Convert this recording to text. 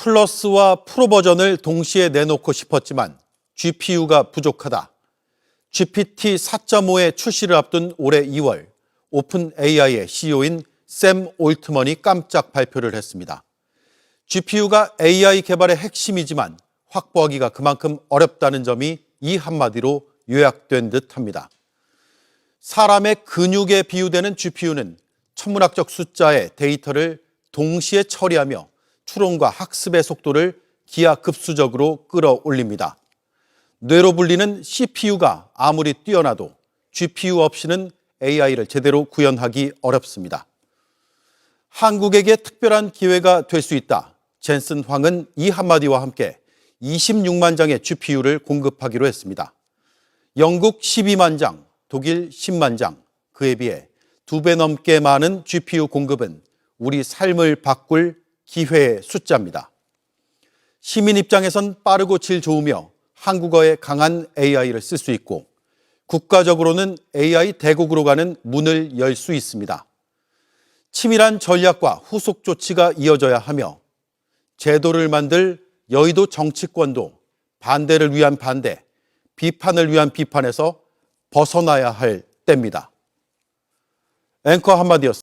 플러스와 프로 버전을 동시에 내놓고 싶었지만 GPU가 부족하다. GPT 4.5의 출시를 앞둔 올해 2월 오픈 AI의 CEO인 샘 올트먼이 깜짝 발표를 했습니다. GPU가 AI 개발의 핵심이지만 확보하기가 그만큼 어렵다는 점이 이 한마디로 요약된 듯 합니다. 사람의 근육에 비유되는 GPU는 천문학적 숫자의 데이터를 동시에 처리하며 추론과 학습의 속도를 기하급수적으로 끌어올립니다. 뇌로 불리는 CPU가 아무리 뛰어나도 GPU 없이는 AI를 제대로 구현하기 어렵습니다. 한국에게 특별한 기회가 될 수 있다. 젠슨 황은 이 한마디와 함께 26만 장의 GPU를 공급하기로 했습니다. 영국 12만 장, 독일 10만 장, 그에 비해 두 배 넘게 많은 GPU 공급은 우리 삶을 바꿀 기회의 숫자입니다. 시민 입장에선 빠르고 질 좋으며 한국어에 강한 AI를 쓸 수 있고 국가적으로는 AI 대국으로 가는 문을 열 수 있습니다. 치밀한 전략과 후속 조치가 이어져야 하며 제도를 만들 여의도 정치권도 반대를 위한 반대, 비판을 위한 비판에서 벗어나야 할 때입니다. 앵커 한마디였습니다.